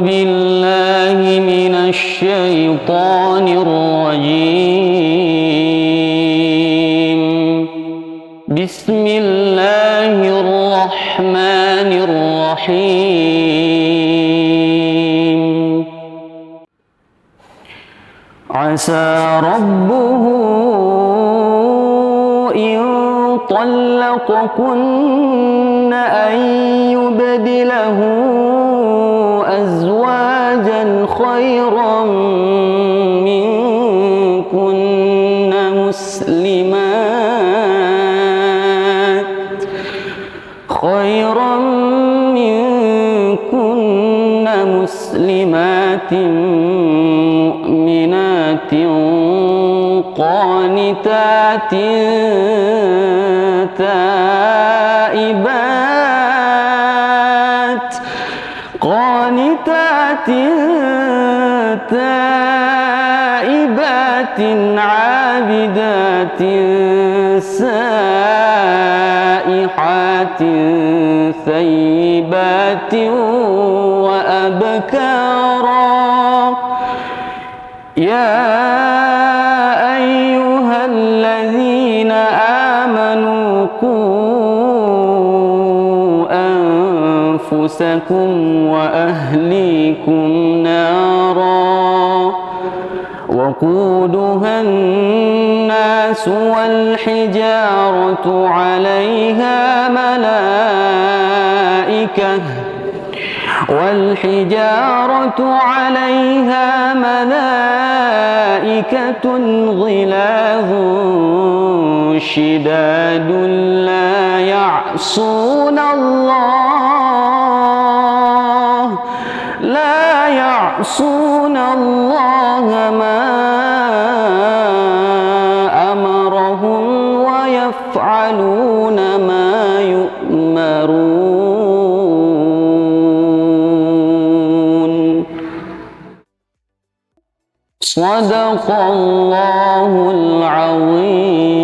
بالله من الشيطان الرجيم. بسم الله الرحمن الرحيم. عسى ربه إن طلقكن أن يبدله أزواجا خيرا منكن مسلمات. خيرا منكن مسلمات مؤمنات قانتات تائبات قانتات تائبات عابدات سائحات ثيبات وأبكارا. يا أيها الذين آمنوا قوا أنفسكم وأهليكم نارا. وقودها الناس والحجارة عليها ملائكة والحجارة عليها ملائكة غلاظ شداد لا يعصون الله لا يعصون الله ما ويفعلون ما يؤمرون. صدق الله العظيم.